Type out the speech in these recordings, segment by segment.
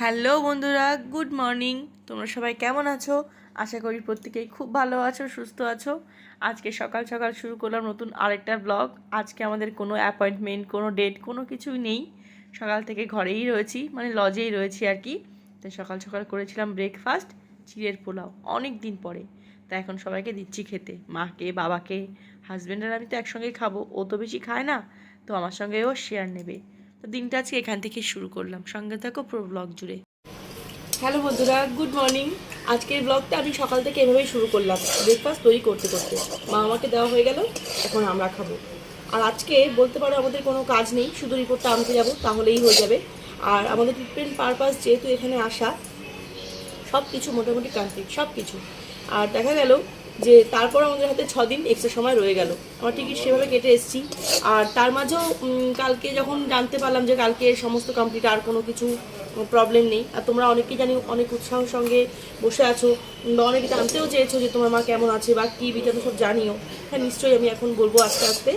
Hello বন্ধুরা, good morning. তোমরা সবাই কেমন আছো? আশা করি প্রত্যেকেই খুব ভালো আছো, সুস্থ আছো। আজকে সকাল সকাল শুরু করলাম নতুন আরেকটা ব্লগ আজকে আমাদের কোনো অ্যাপয়েন্টমেন্ট কোনো ডেট কোনো কিছুই নেই। সকাল থেকে ঘরেই রয়েছি মানে লজেই রয়েছি আর কি। তাই সকাল সকাল করেছিলাম ব্রেকফাস্ট চিড়ের পোলাও, অনেক দিন পরে। তা এখন সবাইকে দিচ্ছি খেতে, মাকে, বাবাকে। হাজব্যান্ড আর আমি তো একসঙ্গেই খাব, ও তো বেশি খায় না, তো আমার সঙ্গেও শেয়ার নেবে। তো দিনটা আজকে এখান থেকে শুরু করলাম। সঙ্গে থাকো পুরো ব্লগ জুড়ে। হ্যালো বন্ধুরা গুড মর্নিং আজকের ব্লগটা আমি সকাল থেকে এভাবেই শুরু করলাম। ব্রেকফাস্ট তৈরি করতে করতে। মা আমাকে দেওয়া হয়ে গেল, এখন আমরা খাব। আর আজকে বলতে পারো আমাদের কোনো কাজ নেই, শুধু রিপোর্টটা আনতে যাব, তাহলেই হয়ে যাবে। আর আমাদের ট্রিটমেন্ট পারপাস যেহেতু এখানে আসা সব কিছু মোটামুটি কমপ্লিট সব কিছু আর দেখা গেল যে তারপর আমাদের হাতে ছ দিন এক্সট্রা সময় রয়ে গেল। আমার টিকিট সেভাবে কেটে এসেছি। আর তার মাঝেও কালকে যখন জানতে পারলাম যে কালকে সমস্ত কমপ্লিট আর কোনো কিছু প্রবলেম নেই, আর তোমরা অনেকেই জানি অনেক উৎসাহের সঙ্গে বসে আছো অনেকে জানতেও চেয়েছো যে তোমার মা কেমন আছে বা কী বিটানো সব জানিও। হ্যাঁ নিশ্চয়ই আমি এখন বলব আস্তে আস্তে।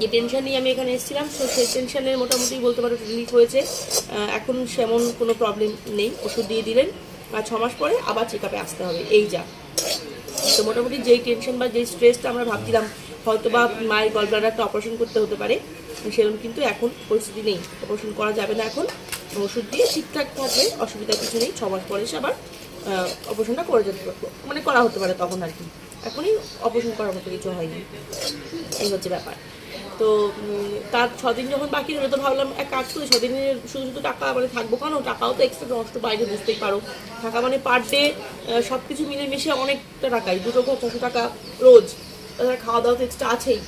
যে টেনশন নিয়ে আমি এখানে এসেছিলাম, তো সেই টেনশনের মোটামুটি বলতে পারো রিলিফ হয়েছে। এখন সেমন কোনো প্রবলেম নেই। ওষুধ দিয়ে দিলেন, আর ছ মাস পরে আবার চেক আপে আসতে হবে। এই যা। তো মোটামুটি যেই টেনশন বা যেই স্ট্রেসটা আমরা ভাবছিলাম হয়তো বা মায়ের গলব্লাডারটা অপারেশন করতে হতে পারে, সেরকম কিন্তু এখন পরিস্থিতি নেই। অপারেশন করা যাবে না এখন। ওষুধ দিয়ে ঠিকঠাক থাকলে অসুবিধা কিছু নেই, ছমাস মাস পরে এসে আবার অপারেশনটা করে যেতে পারব। মানে করা হতে পারে তখন আর কি। এখনই অপারেশন করার মতো কিছু হয়নি। এই হচ্ছে ব্যাপার। তো তার ছদিন যখন বাকি রইল, তো ভাবলাম, এক কাজ করি ছদিনের শুধু শুধু টাকা মানে থাকব কেন? টাকাও তো এক্সট্রা নষ্ট বাইরে বুঝতেই পারো। টাকা মানে পার ডে সব কিছু মিলে মিশে অনেকটা টাকাই, দুটো করে ছশো টাকা রোজ। তাছাড়া খাওয়া দাওয়া তো এক্সট্রা আছেই।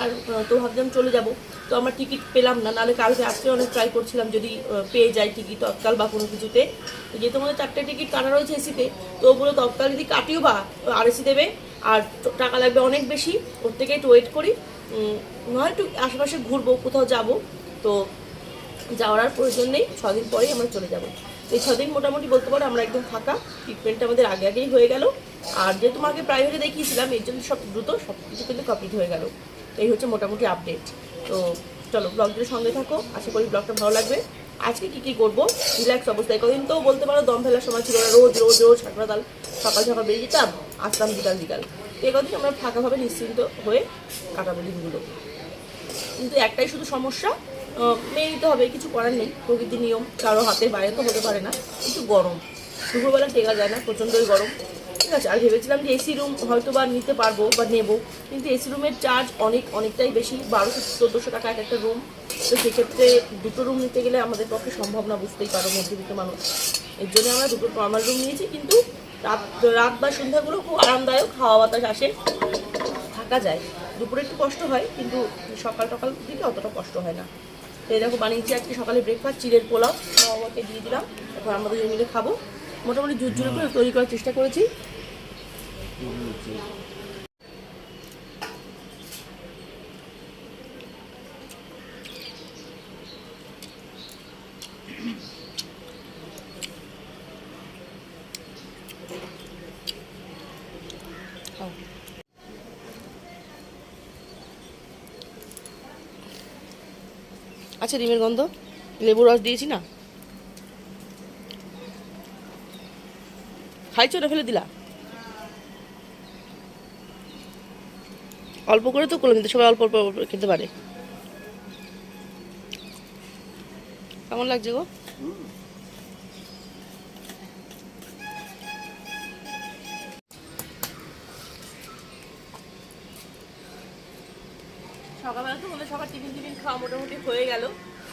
আর তো ভাবলাম চলে যাব। তো আমরা টিকিট পেলাম না, নাহলে কালকে আজকে অনেক ট্রাই করছিলাম যদি পেয়ে যাই টিকিট তৎকাল বা কোনো কিছুতে। যেহেতু আমাদের চারটে টিকিট কাটা রয়েছে এসিতে তো ওগুলো তৎকাল যদি কাটিও বা আর এসি দেবে, আর টাকা লাগবে অনেক বেশি, ওর থেকে একটু ওয়েট করি। নয় একটু আশেপাশে ঘুরবো, কোথাও যাব। তো যাওয়ার আর প্রয়োজন নেই, ছদিন পরেই আমরা চলে যাব। এই ছদিন মোটামুটি বলতে পারো আমরা একদম ফাঁকা ট্রিটমেন্টটা আমাদের আগে আগেই হয়ে গেল। আর যেহেতু মাকে প্রাইভেটে দেখিয়েছিলাম, এর জন্য সব দ্রুত সব কিছু কিন্তু কমপ্লিট হয়ে গেল। এই হচ্ছে মোটামুটি আপডেট তো চলো ব্লগটির সঙ্গে থাকো, আশা করি ব্লগটা ভালো লাগবে। আজকে কি কি করব? রিল্যাক্স অবস্থায়, কদিন তো বলতে পারো দম ফেলার সময় ছিল না। রোজ রোজ রোজ সকাল সকাল সকাল বেরিয়ে যেতাম, আসতাম বিকাল বিকাল। এই আমরা ফাঁকাভাবে নিশ্চিন্ত হয়ে কাটাবো দিনগুলো। কিন্তু একটাই শুধু সমস্যা মেনে নিতে হবে, কিছু করার নেই। প্রকৃতি নিয়ম, কারও হাতের বাইরে তো হতে পারে না কিন্তু গরম। দুপুরবেলা টেকা যায় না প্রচণ্ডই গরম। ঠিক আছে, আর ভেবেছিলাম যে এসি রুম হয়তো বা নিতে পারব বা নেব, কিন্তু এসি রুমের চার্জ অনেক, অনেকটাই বেশি, বারোশো চোদ্দোশো টাকা এক একটা রুম। তো সেক্ষেত্রে দুটো রুম নিতে গেলে আমাদের পক্ষে সম্ভব না, বুঝতেই পারো মধ্যবিত্ত মানুষ। এর জন্য আমরা দুটো নর্মাল রুম নিয়েছি, কিন্তু রাত রাত বা সন্ধ্যাগুলো খুব আরামদায়ক, হাওয়া বাতাস আসে, থাকা যায়। দুপুরে একটু কষ্ট হয়, কিন্তু সকাল টকাল দিকে অতটা কষ্ট হয় না। তো এরকম বানিয়েছি আজকে সকালে ব্রেকফাস্ট চিড়ের পোলাও। বাবাকে দিয়ে দিলাম এখন আমরা দুজন মিলে খাব। মোটামুটি ঝুরঝুরে করে তৈরি করার চেষ্টা করেছি। আচ্ছা ডিমের গন্ধ? লেবু রস দিয়েছি না? খাইছো ওটা ফেলে দিলা? অল্প করে তো করলাম কিন্তু সবাই অল্প অল্প খেতে পারে। কেমন লাগছে গো? সকালবেলা তো মনে সবার টিফিন টিফিন খাওয়া মোটামুটি হয়ে গেল।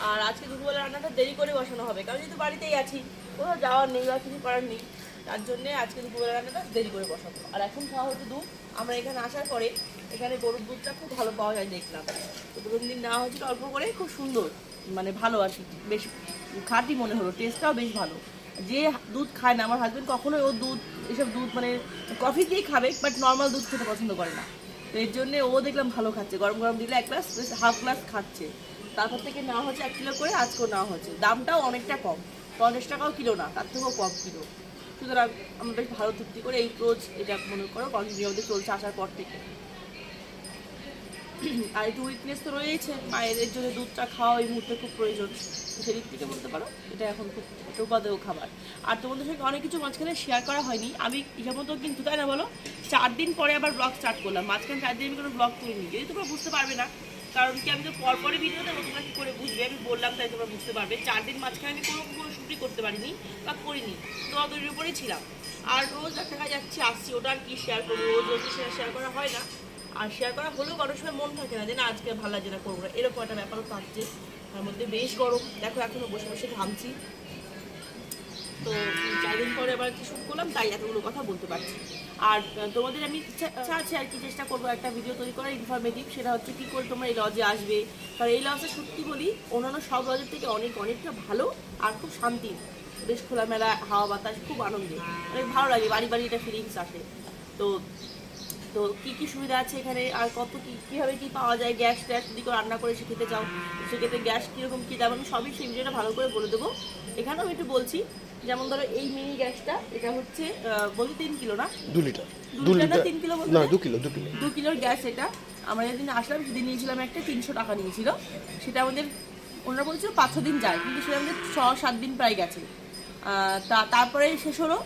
আর আজকে দুপুরবেলা রান্নাটা দেরি করে বসানো হবে, কারণ যেহেতু বাড়িতেই আছি, কোথাও যাওয়ার নেই বা কিছু করার নেই, তার জন্যে আজকে দুপুরবেলা রান্নাটা দেরি করে বসাবো। আর এখন খাওয়া হচ্ছে দুধ, আমরা এখানে আসার পরে এখানে গরুর দুধটা খুব ভালো পাওয়া যায় দেখলাম। তো দুদিন দিন নেওয়া হয়েছিল অল্প করে, খুব সুন্দর মানে ভালো আর কি, বেশ খাঁটি মনে হলো টেস্টটাও বেশ ভালো। যে দুধ খায় না, আমার হাজবেন্ড কখনোই ও দুধ, এসব দুধ মানে কফি দিয়ে খাবে বাট নর্মাল দুধ খেতে পছন্দ করে না। এর জন্য ও দেখলাম ভালো খাচ্ছে। গরম গরম দিলে এক গ্লাস হাফ গ্লাস খাচ্ছে। তারপর থেকে নেওয়া হচ্ছে এক কিলো করে, আজকেও নেওয়া হচ্ছে। দামটাও অনেকটা কম। পঞ্চাশ টাকাও কিলো না, তার থেকেও কম কিলো সুতরাং আমরা বেশ ভালো তৃপ্তি করে এই রোজ এটা মনে করো কন্টিনিউ চলছে আসার পর থেকে। আর একটু উইকনেস তো রয়েছে মায়ের জন্য দুধটা খাওয়া এই মুহূর্তে খুব প্রয়োজন। সেদিক থেকে বলতে পারো, এটা এখন খুব টোকাদেও খাবার। আর তোমাদের সঙ্গে অনেক কিছু মাঝখানে শেয়ার করা হয়নি। আমি হিসাব মতো কিন্তু, তাই না বলো? চার দিন পরে আবার ব্লগ স্টার্ট করলাম। মাঝখানে চার দিন আমি কোনো ব্লগ করিনি। যদি তোমরা বুঝতে পারবে না, কারণ কি আমি তো পর পরে ভিডিও দেবো, তোমরা কি করে বুঝবে? আমি বললাম, তাই তোমরা বুঝতে পারবে। চার দিন মাঝখানে আমি কোনো কোনো শুটই করতে পারিনি বা করিনি। দৌড়াদৌড়ির উপরেই ছিলাম। আর রোজ দেখা যাচ্ছে, আসছি। ওটা আর কি শেয়ার করব? রোজ রোজ শেয়ার করা হয় না। আর শেয়ার করা হলেও কারোর সময় মন থাকে না যে না আজকে ভালো লাগছে না করব না। এরকম একটা ব্যাপারও থাকছে। তার মধ্যে বেশ গরম। দেখো এখনও বসে বসে ঘামছি। তো উম, চার দিন পরে আবার কি শুট করলাম তাই এতগুলো কথা বলতে পারছি। আর তোমাদের আমি ইচ্ছা আছে আর কি চেষ্টা করব একটা ভিডিও তৈরি করা ইনফরমেটিভ সেটা হচ্ছে কি করে তোমরা এই লজে আসবে। কারণ এই লজে সত্যি বলি অন্যান্য সব লজের থেকে অনেক অনেকটা ভালো আর খুব শান্তি। বেশ খোলামেলা হাওয়া বাতাস খুব আনন্দ অনেক ভালো লাগে বাড়ি বাড়ি এটা ফিলিংস আসে। তো তো কি কি সুবিধা আছে এখানে? আর কত কি কীভাবে কি পাওয়া যায় গ্যাস ট্যাস যদি কেউ রান্না করে সে খেতে চাও সেক্ষেত্রে গ্যাস কীরকম কী দাম? আমি সবই সেই ভিডিওটা ভালো করে বলে দেবো। এখানেও আমি একটু বলছি যেমন ধরো এই মিনি গ্যাসটা এটা হচ্ছে বলছি তিন কিলো না? দু লিটার। দু লিটার তিন কিলো না দু কিলো দু কিলো। দু কিলোর গ্যাস এটা। আমরা যেদিন আসলাম সেদিন নিয়েছিলাম একটা তিনশো টাকা নিয়েছিল। সেটা আমাদের ওনারা বলছিল পাঁচ দিন যায় কিন্তু সেটা আমাদের ছ সাত দিন প্রায় গেছে। আহ, তা তারপরে শেষ হলো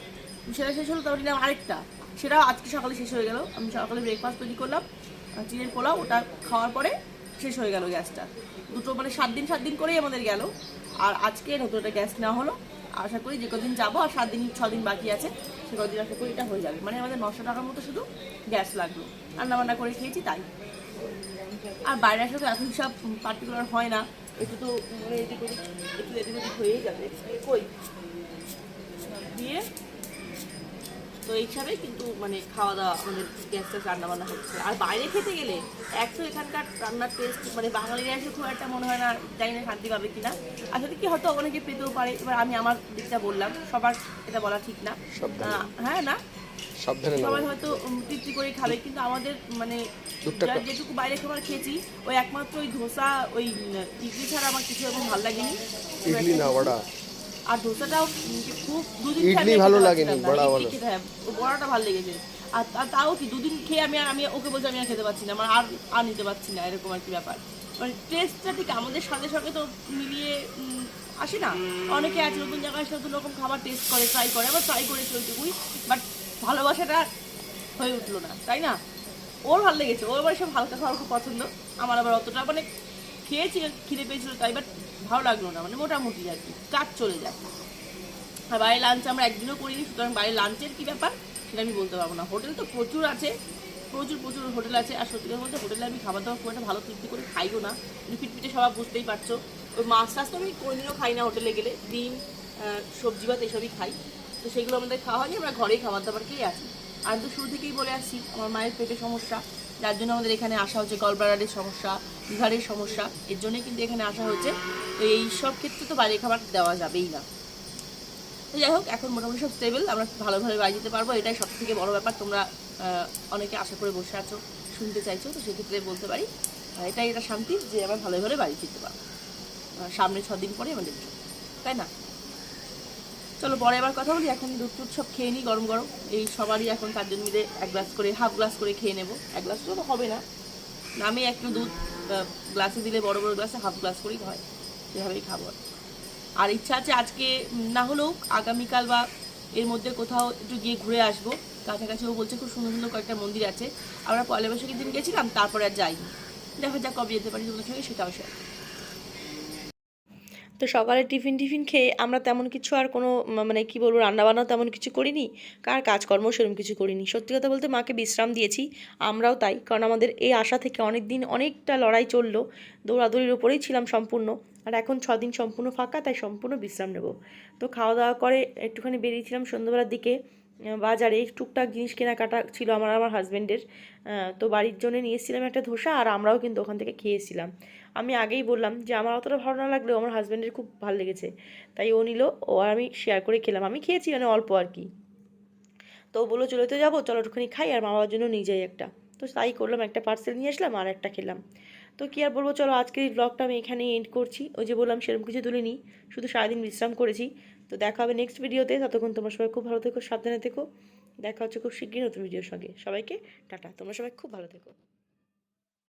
সেটা শেষ হলো তারপরে নিলাম আরেকটা। সেটা আজকে সকালে শেষ হয়ে গেল। আমি সকালে ব্রেকফাস্ট তৈরি করলাম চিনের পোলাও, ওটা খাওয়ার পরে শেষ হয়ে গেল গ্যাসটা। দুটো মানে সাত দিন সাত দিন করেই আমাদের গেল। আর আজকে নতুন একটা গ্যাস নেওয়া হলো। আশা করি যে কদিন যাব, আর সাত দিন ছ দিন বাকি আছে। সে কদিন আশা করি এটা হয়ে যাবে। মানে আমাদের নশো টাকার মতো শুধু গ্যাস লাগল। রান্না বান্না করে খেয়েছি তাই। আর বাইরে আসলে তো এখন সব পার্টিকুলার হয় না। একটু তো মানে এদিক একটু এদিক ওদিক হয়েই যাবে। কই? দিয়ে তো এই কিন্তু মানে খাওয়া দাওয়া আমাদের গ্যাস ট্যাস রান্না বান্না হচ্ছে। আর বাইরে খেতে গেলে এক তো এখানকার রান্নার টেস্ট মানে বাঙালিরা এসে খুব একটা মনে হয় না জানি না শান্তি পাবে কিনা। আসলে কি হয়তো অনেকে পেতেও পারে এবার আমি আমার দিকটা বললাম সবার এটা বলা ঠিক না। হ্যাঁ না? সাবধানে সবাই হয়তো তৃপ্তি করে খাবে কিন্তু আমাদের মানে। যেটুকু বাইরে খাবার খেয়েছি ওই একমাত্র ওই ধোসা ওই ইডলি ছাড়া আমার কিছু এরকম ভালো লাগেনি। ইডলি না আর ধোসাটাও খুব দুদিন ইডলি ভালো লাগেনি, বড়া ভালো। ও বড়াটা ভালো লেগেছে। আর তাও কি দুদিন খেয়ে আমি আমি ওকে বলছি আমি আর খেতে পারছি না আমার আর আর নিতে পারছি না এরকম আর কি ব্যাপার। মানে টেস্টটা ঠিক আমাদের সাথে সাথে তো মিলিয়ে আসে না। অনেকে আছে নতুন জায়গায় নতুন রকম খাবার টেস্ট করে ট্রাই করে আবার ট্রাই করেছে ওইটুকুই বাট ভালোবাসাটা হয়ে উঠল না তাই না? ওর ভালো লেগেছে ওর আবার সব হালকা খাওয়ার খুব পছন্দ আমার আবার অতটা মানে খেয়েছি খিদে পেয়েছিল তাই বাট ভালো লাগল না মানে মোটামুটি আর কি, কাজ চলে যায়। আর বাইরে লাঞ্চ আমরা একদিনও করিনি, সুতরাং বাইরে লাঞ্চের কি ব্যাপার সেটা আমি বলতে পারব না। হোটেল তো প্রচুর আছে, প্রচুর প্রচুর হোটেল আছে, আর সত্যি কথা বলতে হোটেলে আমি খাবার দাবার খুব একটা ভালো তৃপ্তি করে খাইও না। রিপিট পিটে সবাই বুঝতেই পারছ। ওই মাছ টাছ তো আমি কোনোদিনও খাই না হোটেলে গেলে, ডিম সবজি ভাত এসবই খাই। তো সেগুলো আমাদের খাওয়া হয়নি, আমরা ঘরেই খাবার দাবার খেয়ে আছি। আর তো শুরু থেকেই বলে আসছি আমার মায়ের পেটে সমস্যা, যার জন্য আমাদের এখানে আসা হচ্ছে গলব্লাডারের সমস্যা লিভারের সমস্যা, এর জন্যই কিন্তু এখানে আসা হয়েছে। তো এই সব ক্ষেত্রে তো বাইরে খাবার দেওয়া যাবেই না। তো যাই হোক, এখন মোটামুটি সব স্টেবল আমরা ভালোভাবে বাড়ি যেতে পারব। এটাই সব থেকে বড়ো ব্যাপার, তোমরা অনেকে আশা করে বসে আছো, শুনতে চাইছো, তো সেক্ষেত্রে বলতে পারি। এটাই এটা শান্তি যে আমরা ভালোভাবে বাড়ি ফিরতে পারব। সামনে দিন পরে আমাদের তাই না? চলো, পরে আবার কথা বলি। এখন দুধ টুধ সব খেয়ে নিই, গরম গরম। এই সবারই এখন চারজন মিলে এক গ্লাস করে হাফ গ্লাস করে খেয়ে নেব। এক গ্লাস তো হবে না। আমি একটু দুধ গ্লাসে দিলে বড় বড় গ্লাসে হাফ গ্লাস করেই হয়। সেভাবেই খাব আর ইচ্ছা আছে আজকে, না হলেও আগামীকাল বা এর মধ্যে কোথাও একটু গিয়ে ঘুরে আসব। কাছাকাছি ও বলছে খুব সুন্দর সুন্দর কয়েকটা মন্দির আছে। আমরা পয়লা বৈশাখের দিন গেছিলাম, তারপরে আর যাইনি। দেখা যাক কবে যেতে পারি তোমাদের সঙ্গে, সেটাও শেয়ার তো সকালে টিফিন টিফিন খেয়ে আমরা তেমন কিছু আর কোনো মানে কি বলব, রান্নাবান্নাও তেমন কিছু করিনি, কার কাজকর্ম সেরকম কিছু করিনি। সত্যি কথা বলতে মাকে বিশ্রাম দিয়েছি, আমরাও তাই, কারণ আমাদের এই আশা থেকে অনেক দিন অনেকটা লড়াই চলল, দৌড়াদৌড়ির ওপরেই ছিলাম সম্পূর্ণ, আর এখন ছদিন দিন সম্পূর্ণ ফাঁকা, তাই সম্পূর্ণ বিশ্রাম নেব। তো খাওয়া দাওয়া করে একটুখানি বেরিয়েছিলাম সন্ধ্যাবেলার দিকে বাজারে টুকটাক জিনিস কেনাকাটা ছিল আমার আমার হাজব্যান্ডের তো বাড়ির জন্য নিয়ে এসেছিলাম একটা ধোসা আর আমরাও কিন্তু ওখান থেকে খেয়েছিলাম। আমি আগেই বললাম যে আমার অতটা ভালো না লাগলেও আমার হাজব্যান্ডের খুব ভালো লেগেছে। তাই ও নিল, ও আর আমি শেয়ার করে খেলাম। আমি খেয়েছি মানে অল্প আর কি। তো বলল, চলে তো যাব, চলো একটুখানি খাই আর মা বাবার জন্য নিয়ে যাই একটা। তো তাই করলাম, একটা পার্সেল নিয়ে আসলাম আর একটা খেলাম। তো কি আর বলব, চলো আজকের এই ব্লগটা আমি এখানেই এন্ড করছি। ওই যে বললাম, সেরকম কিছু তুলিনি শুধু সারাদিন বিশ্রাম করেছি। তো দেখা হবে নেক্সট ভিডিওতে ততক্ষণ তোমার সবাই খুব ভালো থেকো, সাবধানে থেকো। দেখা হচ্ছে খুব শীঘ্রই নতুন ভিডিওর সঙ্গে। সবাইকে টাটা। তোমরা সবাই খুব ভালো থেকো।